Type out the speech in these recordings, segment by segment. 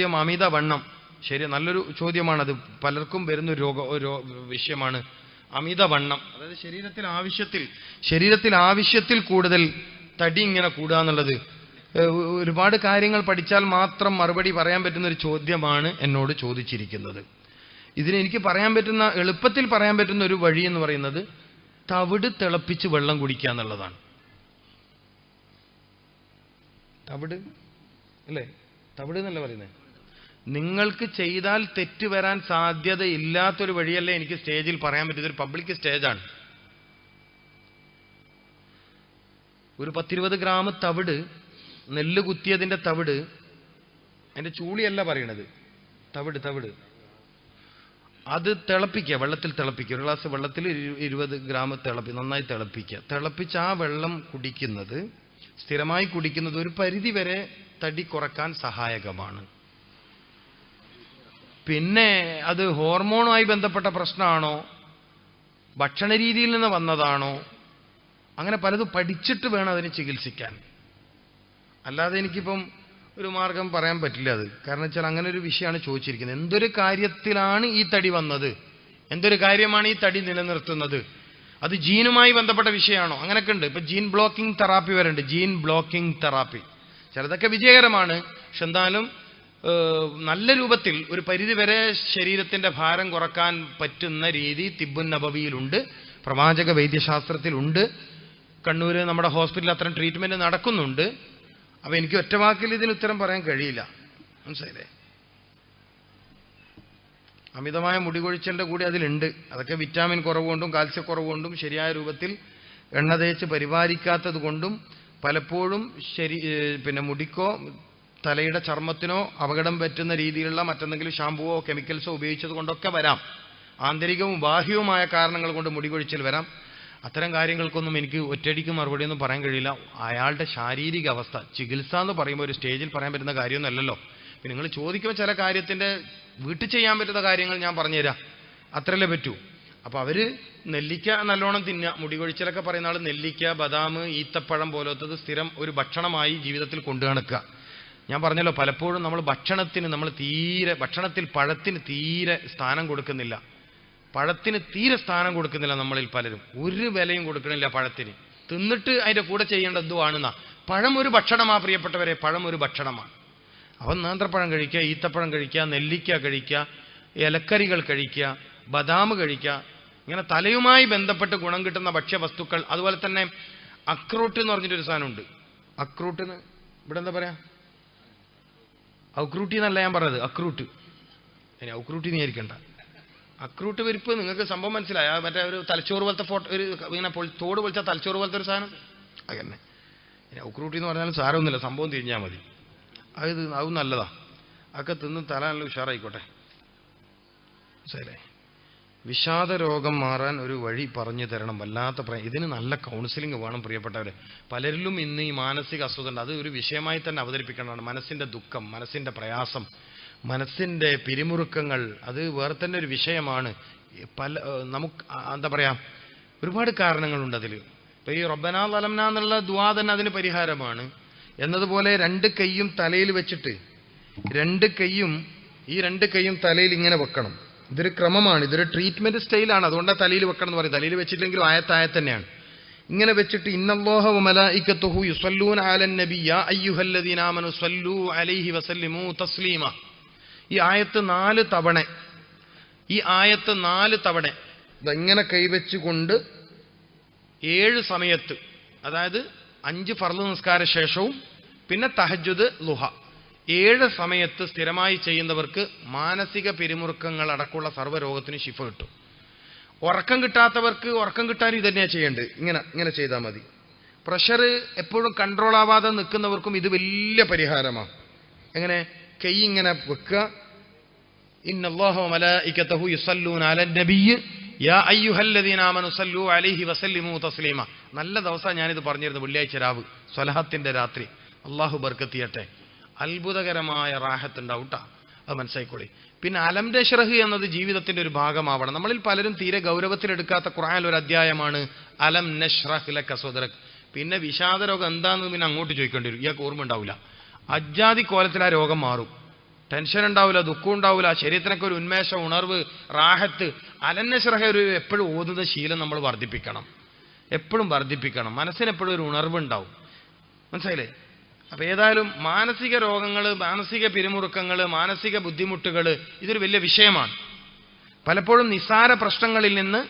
ചോദ്യം അമിതവണ്ണം. ശരി നല്ലൊരു ചോദ്യമാണത്. പലർക്കും വരുന്ന രോഗ വിഷയമാണ് അമിത വണ്ണം അതായത് ശരീരത്തിൽ ആവശ്യത്തിൽ ശരീരത്തിൽ ആവശ്യത്തിൽ കൂടുതൽ തടി ഇങ്ങനെ കൂടുക എന്നുള്ളത്. ഒരുപാട് കാര്യങ്ങൾ പഠിച്ചാൽ മാത്രം മറുപടി പറയാൻ പറ്റുന്ന ഒരു ചോദ്യമാണ് എന്നോട് ചോദിച്ചിരിക്കുന്നത്. ഇതിന് എനിക്ക് പറയാൻ പറ്റുന്ന എളുപ്പത്തിൽ പറയാൻ പറ്റുന്ന ഒരു വഴി എന്ന് പറയുന്നത് തവിട് തിളപ്പിച്ച് വെള്ളം കുടിക്കുക എന്നുള്ളതാണ്. തവിട് അല്ലേ? തവിട് എന്നല്ല പറയുന്നത് നിങ്ങൾക്ക് ചെയ്താൽ തെറ്റ് വരാൻ സാധ്യത സാധ്യതയില്ലാത്തൊരു വഴിയല്ലേ എനിക്ക് സ്റ്റേജിൽ പറയാൻ പറ്റുന്നത് ഒരു പബ്ലിക് സ്റ്റേജാണ്. ഒരു പത്തിരുപത് ഗ്രാം തവിട് നെല്ല് കുത്തിയതിന്റെ തവിട് അതിന്റെ ചൂളിയല്ല പറയണത്. തവിട് തവിട്. അത് തിളപ്പിക്കുക വെള്ളത്തിൽ തിളപ്പിക്കുക. ഒരു ഗ്ലാസ് വെള്ളത്തിൽ ഇരു- ഇരുപത് ഗ്രാം തിളപ്പി നന്നായി തിളപ്പിക്കുക. തിളപ്പിച്ച് ആ വെള്ളം കുടിക്കുന്നത് സ്ഥിരമായി കുടിക്കുന്നത് ഒരു പരിധി വരെ തടി കുറയ്ക്കാൻ സഹായകമാണ്. പിന്നെ അത് ഹോർമോണുമായി ബന്ധപ്പെട്ട പ്രശ്നമാണോ? ഭക്ഷണ രീതിയിൽ നിന്ന് വന്നതാണോ? അങ്ങനെ പലതും പഠിച്ചിട്ട് വേണം അതിനെ ചികിത്സിക്കാൻ. അല്ലാതെ എനിക്കിപ്പം ഒരു മാർഗം പറയാൻ പറ്റില്ല അത്. കാരണം വെച്ചാൽ അങ്ങനെ ഒരു വിഷയമാണ് ചോദിച്ചിരിക്കുന്നത്. എന്തൊരു കാര്യത്തിലാണ് ഈ തടി വന്നത്? എന്തൊരു കാര്യമാണ് ഈ തടി നിലനിർത്തുന്നത്? അത് ജീനുമായി ബന്ധപ്പെട്ട വിഷയമാണോ? അങ്ങനെയൊക്കെ ഉണ്ട്. ഇപ്പൊ ജീൻ ബ്ലോക്കിംഗ് തെറാപ്പി വരെ ഉണ്ട്. Gene blocking therapy. ചിലതൊക്കെ വിജയകരമാണ്. പക്ഷെ എന്തായാലും നല്ല രൂപത്തിൽ ഒരു പരിധിവരെ ശരീരത്തിന്റെ ഭാരം കുറയ്ക്കാൻ പറ്റുന്ന രീതി തിബുൻ നബവിയിലുണ്ട് പ്രവാചക വൈദ്യശാസ്ത്രത്തിലുണ്ട് കണ്ണൂര് നമ്മുടെ ഹോസ്പിറ്റലിൽ അത്തരം ട്രീറ്റ്മെന്റ് നടക്കുന്നുണ്ട്. അപ്പൊ എനിക്ക് ഒറ്റ വാക്കിൽ ഇതിന് ഉത്തരം പറയാൻ കഴിയില്ല. മനസ്സിലായില്ലേ? അമിതമായ മുടികൊഴിച്ചലിന്റെ കൂടി അതിലുണ്ട്. അതൊക്കെ വിറ്റാമിൻ കുറവുകൊണ്ടും കാൽസ്യക്കുറവുകൊണ്ടും ശരിയായ രൂപത്തിൽ എണ്ണ തേച്ച് പരിപാലിക്കാത്തത് കൊണ്ടും പലപ്പോഴും ശരി പിന്നെ മുടിക്കോ തലയുടെ ചർമ്മത്തിനോ അപകടം പറ്റുന്ന രീതിയിലുള്ള മറ്റെന്തെങ്കിലും ഷാമ്പുവോ കെമിക്കൽസോ ഉപയോഗിച്ചത് കൊണ്ടൊക്കെ വരാം. ആന്തരികവും ബാഹ്യവുമായ കാരണങ്ങൾ കൊണ്ട് മുടികൊഴിച്ചിൽ വരാം. അത്തരം കാര്യങ്ങൾക്കൊന്നും എനിക്ക് ഒറ്റയടിക്ക് മറുപടി ഒന്നും പറയാൻ കഴിയില്ല. അയാളുടെ ശാരീരിക അവസ്ഥ ചികിത്സ എന്ന് പറയുമ്പോൾ ഒരു സ്റ്റേജിൽ പറയാൻ പറ്റുന്ന കാര്യമൊന്നുമല്ലല്ലോ പിന്നെ നിങ്ങൾ ചോദിക്കുമ്പോൾ ചില കാര്യത്തിന്റെ വീട്ടിൽ ചെയ്യാൻ പറ്റുന്ന കാര്യങ്ങൾ ഞാൻ പറഞ്ഞുതരാം. അത്രല്ലേ പറ്റൂ. അപ്പോൾ അവർ നെല്ലിക്ക നല്ലോണം തിന്നുക മുടികൊഴിച്ചിലൊക്കെ പറയുന്ന ആൾ നെല്ലിക്ക ബദാം ഈത്തപ്പഴം പോലത്തത് സ്ഥിരം ഒരു ഭക്ഷണമായി ജീവിതത്തിൽ കൊണ്ടു നടക്കുക ഞാൻ പറഞ്ഞല്ലോ പലപ്പോഴും നമ്മൾ ഭക്ഷണത്തിന് നമ്മൾ തീരെ ഭക്ഷണത്തിൽ പഴത്തിന് തീരെ സ്ഥാനം കൊടുക്കുന്നില്ല. പഴത്തിന് തീരെ സ്ഥാനം കൊടുക്കുന്നില്ല നമ്മളിൽ പലരും. ഒരു വിലയും കൊടുക്കണില്ല പഴത്തിന്. തിന്നിട്ട് അതിന്റെ കൂടെ ചെയ്യേണ്ട എന്തുവാണെന്നാ? പഴം ഒരു ഭക്ഷണമാണ് പ്രിയപ്പെട്ടവരെ പഴം ഒരു ഭക്ഷണമാണ് അവൻ നേന്ത്രപ്പഴം കഴിക്കുക ഈത്തപ്പഴം കഴിക്കുക നെല്ലിക്ക കഴിക്കുക ഇലക്കറികൾ കഴിക്കുക ബദാം കഴിക്കുക ഇങ്ങനെ തലയുമായി ബന്ധപ്പെട്ട് ഗുണം കിട്ടുന്ന ഭക്ഷ്യവസ്തുക്കൾ അതുപോലെ തന്നെ അക്രൂട്ട് എന്ന് പറഞ്ഞിട്ടൊരു സാധനമുണ്ട്. അക്രൂട്ടിന് ഇവിടെ എന്താ പറയാ? ഔക്രൂട്ടി എന്നല്ല ഞാൻ പറഞ്ഞത് അക്രൂട്ട്. ഇനി ഔക്രൂട്ടി നീ ആയിരിക്കണ്ട അക്രൂട്ട് വരിപ്പ് നിങ്ങൾക്ക് സംഭവം മനസ്സിലായ. മറ്റേ ഒരു തലച്ചോറ് പോലത്തെ ഫോട്ടോ ഒരു ഇങ്ങനെ തോട് പൊളിച്ച തലച്ചോറ് പോലത്തെ ഒരു സാധനം. അതന്നെ ഇനി ഔക്രൂട്ടി എന്ന് പറഞ്ഞാലും സാരമൊന്നുമില്ല സംഭവം തിരിഞ്ഞാൽ മതി. അത് അതും നല്ലതാ. അതൊക്കെ തിന്ന് തല നല്ല ഉഷാറായിക്കോട്ടെ. ശരി വിഷാദ രോഗം മാറാൻ ഒരു വഴി പറഞ്ഞു തരണം. വല്ലാത്ത പ്ര ഇതിന് നല്ല കൗൺസിലിംഗ് വേണം പ്രിയപ്പെട്ടവരെ. പലരിലും ഇന്ന് ഈ മാനസിക അസുഖം ഉണ്ട്. അത് ഒരു വിഷയമായി തന്നെ അവതരിപ്പിക്കേണ്ടതാണ് മനസ്സിന്റെ ദുഃഖം മനസ്സിന്റെ പ്രയാസം മനസ്സിന്റെ പിരിമുറുക്കങ്ങൾ അത് വേറെ തന്നെ ഒരു വിഷയമാണ്. പല നമുക്ക് എന്താ പറയാ ഒരുപാട് കാരണങ്ങളുണ്ട് അതിൽ. ഇപ്പൊ ഈ റബ്ബനാ തലംന എന്നുള്ള ദ്വാ തന്നെ അതിന് പരിഹാരമാണ്. എന്നതുപോലെ രണ്ട് കൈയും തലയിൽ വെച്ചിട്ട് രണ്ട് കൈയും ഈ രണ്ട് കൈയും തലയിൽ ഇങ്ങനെ വെക്കണം. ഇതൊരു ക്രമമാണ് ഇതൊരു ട്രീറ്റ്മെന്റ് സ്റ്റൈലാണ് അതുകൊണ്ടാണ് തലയിൽ വെക്കണം എന്ന് പറയും തലയിൽ വെച്ചിട്ടില്ലെങ്കിലും ആയത്തായ തന്നെയാണ്. ഇങ്ങനെ വെച്ചിട്ട് ഇന്നല്ലാഹു അയ്യുഹല്ലദീന അലൈഹി വസല്ലിമു തസ്ലീമ. ഈ ആയത്ത് നാല് തവണ. ഈ ആയത്ത് നാല് തവണ. ഇതെങ്ങനെ കൈവച്ചുകൊണ്ട് ഏഴ് സമയത്ത് അതായത് അഞ്ച് ഫർദ് നിസ്കാര ശേഷവും പിന്നെ തഹജുദ് ലുഹ. ഏഴ് സമയത്ത് സ്ഥിരമായി ചെയ്യുന്നവർക്ക് മാനസിക പിരിമുറുക്കങ്ങൾ അടക്കമുള്ള സർവരോഗത്തിന് ശിഫ കിട്ടും. ഉറക്കം കിട്ടാത്തവർക്ക് ഉറക്കം കിട്ടാൻ ഇത് തന്നെയാണ് ചെയ്യേണ്ടത്. ഇങ്ങനെ ഇങ്ങനെ ചെയ്താൽ മതി. പ്രഷർ എപ്പോഴും കൺട്രോൾ ആവാതെ നിൽക്കുന്നവർക്കും ഇത് വലിയ പരിഹാരമാണ് എങ്ങനെ? കൈ ഇങ്ങനെ വെക്കുക. നല്ല ദിവസം ഞാനിത് പറഞ്ഞിരുന്നു വെള്ളിയാഴ്ച രാവ് സ്വലഹത്തിന്റെ രാത്രി. അള്ളാഹു ബർക്കത്ത് ചെയ്യട്ടെ. അത്ഭുതകരമായ റാഹത്ത് ഉണ്ടാവൂട്ടാ അത് മനസ്സിലായിക്കോളി. പിന്നെ അലം രഷ്റഹ് എന്നത് ജീവിതത്തിന്റെ ഒരു ഭാഗമാവണം. നമ്മളിൽ പലരും തീരെ ഗൗരവത്തിലെടുക്കാത്ത ഖുർആനിൽ ഒരു അധ്യായമാണ് അലം നഷ്റഹ് ലക സദറക് പിന്നെ വിഷാദ രോഗം പിന്നെ അങ്ങോട്ട് ചോദിക്കേണ്ടി വരും. ഇയാൾക്ക് ഓർമ്മ ഉണ്ടാവില്ല അജ്ജാതി കോലത്തിൽ ആ രോഗം മാറും. ടെൻഷൻ ഉണ്ടാവില്ല ദുഃഖം ഉണ്ടാവില്ല ശരീരത്തിനൊക്കെ ഒരു ഉന്മേഷം ഉണർവ് റാഹത്ത്. അലന്നശ്രഹ ഒരു എപ്പോഴും ഓതുന്ന ശീലം നമ്മൾ വർദ്ധിപ്പിക്കണം. എപ്പോഴും വർദ്ധിപ്പിക്കണം. മനസ്സിന് എപ്പോഴും ഒരു ഉണർവ് ഉണ്ടാവും മനസ്സിലായില്ലേ? അപ്പൊ ഏതായാലും മാനസിക രോഗങ്ങൾ മാനസിക പിരിമുറുക്കങ്ങൾ മാനസിക ബുദ്ധിമുട്ടുകൾ ഇതൊരു വലിയ വിഷയമാണ്. പലപ്പോഴും നിസ്സാര പ്രശ്നങ്ങളിൽ നിന്ന്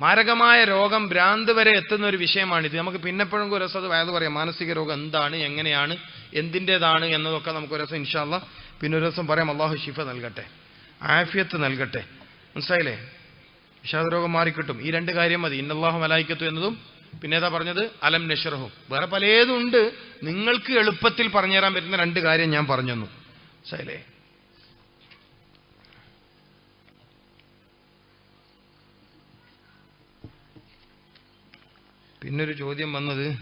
മാരകമായ രോഗം ഭ്രാന്ത് വരെ എത്തുന്ന ഒരു വിഷയമാണിത്. നമുക്ക് പിന്നെപ്പോഴും ഒരു രസം വയത് പറയാം. മാനസിക രോഗം എന്താണ് എങ്ങനെയാണ് എന്തിന്റെതാണ് എന്നതൊക്കെ നമുക്ക് ഒരു രസം ഇൻഷാല്ല പിന്നെ ഒരു ദിവസം പറയാം. അള്ളാഹു ഷിഫ നൽകട്ടെ ആഫിയത്ത് നൽകട്ടെ. മനസ്സിലായില്ലേ? വിഷാദ രോഗം മാറിക്കിട്ടും. ഈ രണ്ട് കാര്യം മതി. ഇന്നല്ലാഹു മലായിക്കത്തു എന്നതും പിന്നെ ഏതാ പറഞ്ഞത്? അലം നഷറഹും. വേറെ പലതും ഉണ്ട്. നിങ്ങൾക്ക് എളുപ്പത്തിൽ പറഞ്ഞുതരാൻ പറ്റുന്ന രണ്ട് കാര്യം ഞാൻ പറഞ്ഞു മനസ്സിലായില്ലേ? പിന്നൊരു ചോദ്യം വന്നത്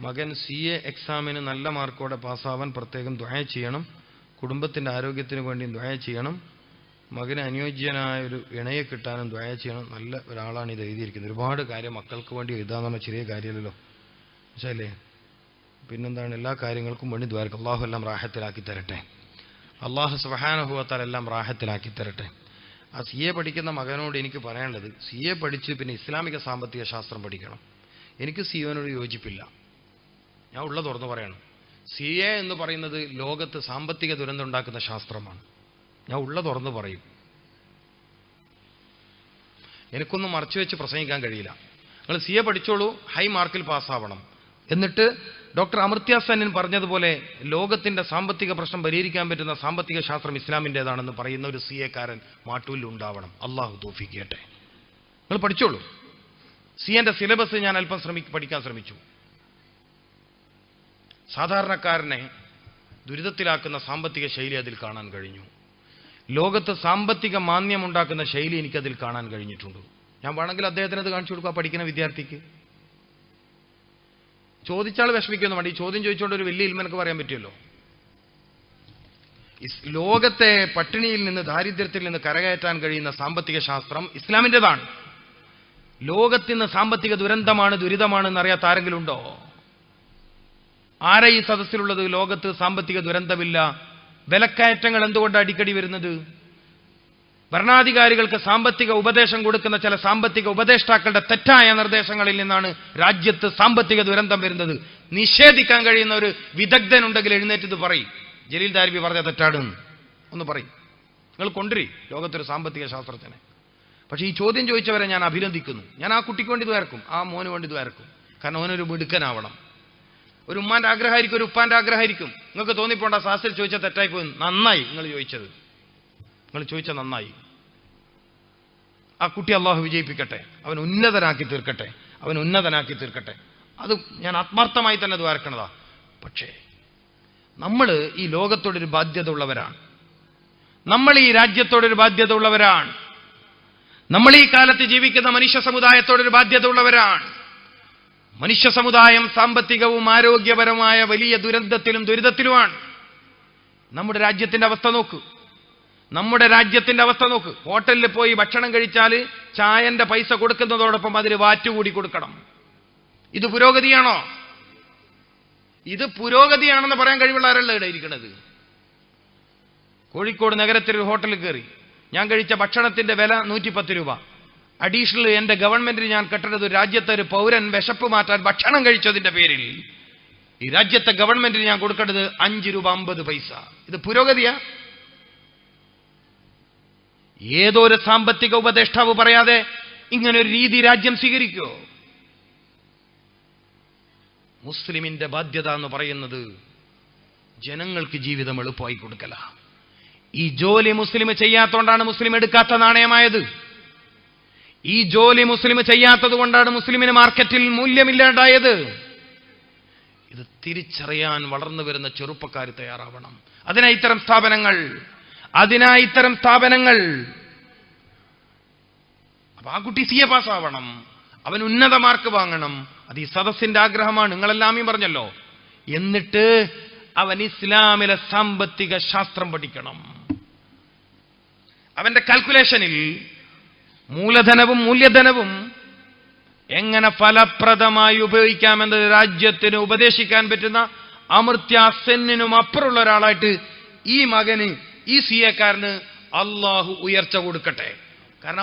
മകൻ സി എ എക്സാമിന് നല്ല മാർക്കോടെ പാസ്സാവാൻ പ്രത്യേകം ദ്വയ ചെയ്യണം കുടുംബത്തിന്റെ ആരോഗ്യത്തിന് വേണ്ടിയും ദ്വയ ചെയ്യണം മകന് അനുയോജ്യനായ ഒരു ഇണയെ കിട്ടാനും ദ്വയ ചെയ്യണം നല്ല ഒരാളാണ് ഇത് എഴുതിയിരിക്കുന്നത്. ഒരുപാട് കാര്യം മക്കൾക്ക് വേണ്ടി എഴുതാന്നുള്ള ചെറിയ കാര്യമല്ലല്ലോ. മനസ്സിലല്ലേ പിന്നെന്താണ് എല്ലാ കാര്യങ്ങൾക്കും വേണ്ടി ദ്വാരക്കും അള്ളാഹു എല്ലാം റാഹത്തിലാക്കി തരട്ടെ. അള്ളാഹു സുഹാനുഭവത്താൽ എല്ലാം റാഹത്തിലാക്കി തരട്ടെ. ആ സി എ പഠിക്കുന്ന മകനോട് എനിക്ക് പറയാനുള്ളത് സി എ പഠിച്ച് പിന്നെ ഇസ്ലാമിക സാമ്പത്തിക ശാസ്ത്രം പഠിക്കണം. എനിക്ക് സി എനോട് യോജിപ്പില്ല. ഞാൻ ഉള്ള തുറന്നു പറയണം. സി എ എന്ന് പറയുന്നത് ലോകത്ത് സാമ്പത്തിക ദുരന്തം ഉണ്ടാക്കുന്ന ശാസ്ത്രമാണ്. ഞാൻ ഉള്ള തുറന്നു പറയും. എനിക്കൊന്നും മറച്ചു വെച്ച് പ്രസംഗിക്കാൻ കഴിയില്ല. നിങ്ങൾ സി എ പഠിച്ചോളൂ ഹൈ മാർക്കിൽ പാസ്സാവണം. എന്നിട്ട് ഡോക്ടർ അമർത്യ സെന്നിൻ പറഞ്ഞതുപോലെ ലോകത്തിന്റെ സാമ്പത്തിക പ്രശ്നം പരിഹരിക്കാൻ പറ്റുന്ന സാമ്പത്തിക ശാസ്ത്രം ഇസ്ലാമിന്റെതാണെന്ന് പറയുന്ന ഒരു സി എക്കാരൻ മാട്ടൂലിൽ ഉണ്ടാവണം. അള്ളാഹു തോഫിക്കട്ടെ നിങ്ങൾ പഠിച്ചോളൂ. സി എന്റെ സിലബസ് ഞാൻ അല്പം ശ്രമി പഠിക്കാൻ ശ്രമിച്ചു. സാധാരണക്കാരനെ ദുരിതത്തിലാക്കുന്ന സാമ്പത്തിക ശൈലി അതിൽ കാണാൻ കഴിഞ്ഞു. ലോകത്ത് സാമ്പത്തിക മാന്യമുണ്ടാക്കുന്ന ശൈലി എനിക്കതിൽ കാണാൻ കഴിഞ്ഞിട്ടുണ്ട്. ഞാൻ വേണമെങ്കിൽ അദ്ദേഹത്തിന് അത് കാണിച്ചു കൊടുക്കുക പഠിക്കുന്ന വിദ്യാർത്ഥിക്ക്. ചോദിച്ചാൽ വിഷമിക്കുന്നു വേണ്ടി ഈ ചോദ്യം ചോദിച്ചുകൊണ്ട് ഒരു വലിയ ഇൽമനക്ക് പറയാൻ പറ്റുമല്ലോ? ലോകത്തെ പട്ടിണിയിൽ നിന്ന് ദാരിദ്ര്യത്തിൽ നിന്ന് കരകയറ്റാൻ കഴിയുന്ന സാമ്പത്തിക ശാസ്ത്രം ഇസ്ലാമിന്റെതാണ്. ലോകത്തിന് സാമ്പത്തിക ദുരന്തമാണ് ദുരിതമാണെന്ന് അറിയാത്ത ആരെങ്കിലും ഉണ്ടോ? ആരെ ഈ സദസ്സിലുള്ളത്? ലോകത്ത് സാമ്പത്തിക ദുരന്തമില്ല. വിലക്കയറ്റങ്ങൾ എന്തുകൊണ്ട് അടിക്കടി വരുന്നത്? ഭരണാധികാരികൾക്ക് സാമ്പത്തിക ഉപദേശം കൊടുക്കുന്ന ചില സാമ്പത്തിക ഉപദേഷ്ടാക്കളുടെ തെറ്റായ നിർദ്ദേശങ്ങളിൽ നിന്നാണ് രാജ്യത്ത് സാമ്പത്തിക ദുരന്തം വരുന്നത്. നിഷേധിക്കാൻ കഴിയുന്ന ഒരു വിദഗ്ധനുണ്ടെങ്കിൽ എഴുന്നേറ്റ് ഇത് പറയും. ജലീൽ ദാരിബി പറഞ്ഞ തെറ്റാണെന്ന് ഒന്ന് പറയും. നിങ്ങൾ കൊണ്ടുവരി ലോകത്തൊരു സാമ്പത്തിക ശാസ്ത്രജ്ഞനെ. പക്ഷേ ഈ ചോദ്യം ചോദിച്ചവരെ ഞാൻ അഭിനന്ദിക്കുന്നു. ഞാൻ ആ കുട്ടിക്ക് വേണ്ടി ദ്വാരക്കും ആ മോന് വേണ്ടി ദ്വാരക്കും കാരണം അവനൊരു മിടുക്കനാവണം. ഒരു ഉമ്മാന്റെ ആഗ്രഹമായിരിക്കും ഒരു ഉപ്പാന്റെ ആഗ്രഹമായിരിക്കും. നിങ്ങൾക്ക് തോന്നിപ്പോണ്ട ശാസ്ത്രി ചോദിച്ച തെറ്റായി പോയി നന്നായി നിങ്ങൾ ചോദിച്ചത്. നിങ്ങൾ ചോദിച്ച നന്നായി. ആ കുട്ടി അള്ളാഹു വിജയിപ്പിക്കട്ടെ. അവൻ ഉന്നതനാക്കി തീർക്കട്ടെ. അവൻ ഉന്നതനാക്കി തീർക്കട്ടെ. അത് ഞാൻ ആത്മാർത്ഥമായി തന്നെ ദ്വാരക്കണതാ പക്ഷേ നമ്മൾ ഈ ലോകത്തോടൊരു ബാധ്യത ഉള്ളവരാണ് നമ്മൾ ഈ രാജ്യത്തോടൊരു ബാധ്യത ഉള്ളവരാണ് നമ്മൾ ഈ കാലത്ത് ജീവിക്കുന്ന മനുഷ്യ സമുദായത്തോടൊരു ബാധ്യത ഉള്ളവരാണ് മനുഷ്യ സമുദായം സാമ്പത്തികവും ആരോഗ്യപരമായ വലിയ ദുരന്തത്തിലും ദുരിതത്തിലുമാണ്. നമ്മുടെ രാജ്യത്തിന്റെ അവസ്ഥ നോക്കൂ. നമ്മുടെ രാജ്യത്തിന്റെ അവസ്ഥ നോക്ക്. ഹോട്ടലിൽ പോയി ഭക്ഷണം കഴിച്ചാൽ ചായന്റെ പൈസ കൊടുക്കുന്നതോടൊപ്പം അതിന് വാറ്റ് കൂടി കൊടുക്കണം. ഇത് പുരോഗതിയാണോ? ഇത് പുരോഗതിയാണെന്ന് പറയാൻ കഴിവുള്ള ആരല്ല ഇവിടെ ഇരിക്കുന്നത്? കോഴിക്കോട് നഗരത്തിൽ ഒരു ഹോട്ടലിൽ കയറി. ഞാൻ കഴിച്ച ഭക്ഷണത്തിന്റെ വില നൂറ്റിപ്പത്ത് രൂപ. അഡീഷണൽ എന്റെ ഗവൺമെന്റിന് ഞാൻ കെട്ടത് രാജ്യത്തെ ഒരു പൗരൻ വിശപ്പ് മാറ്റാൻ ഭക്ഷണം കഴിച്ചതിന്റെ പേരിൽ. ഈ രാജ്യത്തെ ഗവൺമെന്റിന് ഞാൻ കൊടുക്കേണ്ടത് അഞ്ച് രൂപ അമ്പത് പൈസ. ഇത് പുരോഗതിയാ? ഏതോ ഒരു സാമ്പത്തിക ഉപദേഷ്ടാവ് പറയാതെ ഇങ്ങനെ ഒരു രീതി രാജ്യം സ്വീകരിക്കുമോ മുസ്ലിമിന്റെ ബാധ്യത എന്ന് പറയുന്നത് ജനങ്ങൾക്ക് ജീവിതം എളുപ്പമായി കൊടുക്കല. ഈ ജോലി മുസ്ലിം ചെയ്യാത്തതുകൊണ്ടാണ് മുസ്ലിം എടുക്കാത്ത നാണയമായത്. ഈ ജോലി മുസ്ലിം ചെയ്യാത്തത് കൊണ്ടാണ് മുസ്ലിമിന് മാർക്കറ്റിൽ മൂല്യമില്ലാണ്ടായത്. ഇത് തിരിച്ചറിയാൻ വളർന്നു വരുന്ന ചെറുപ്പക്കാർ തയ്യാറാവണം. അതിനായി ഇത്തരം സ്ഥാപനങ്ങൾ അതിനായി ഇത്തരം സ്ഥാപനങ്ങൾ. അപ്പൊ ആ കുട്ടി സി എ പാസ്സാവണം. അവൻ ഉന്നത മാർക്ക് വാങ്ങണം. അത് ഈ സദസ്സിന്റെ ആഗ്രഹമാണ്. നിങ്ങളെല്ലാമേ പറഞ്ഞല്ലോ. എന്നിട്ട് അവൻ ഇസ്ലാമിലെ സാമ്പത്തിക ശാസ്ത്രം പഠിക്കണം. അവന്റെ കാൽക്കുലേഷനിൽ മൂലധനവും മൂല്യധനവും എങ്ങനെ ഫലപ്രദമായി ഉപയോഗിക്കാമെന്നത് രാജ്യത്തിന് ഉപദേശിക്കാൻ പറ്റുന്ന അമർത്യ സെന്നിനും അപ്പുറമുള്ള ഒരാളായിട്ട് ഈ മകന് ഈ സി എക്കാരന് അള്ളാഹു ഉയർച്ച കൊടുക്കട്ടെ.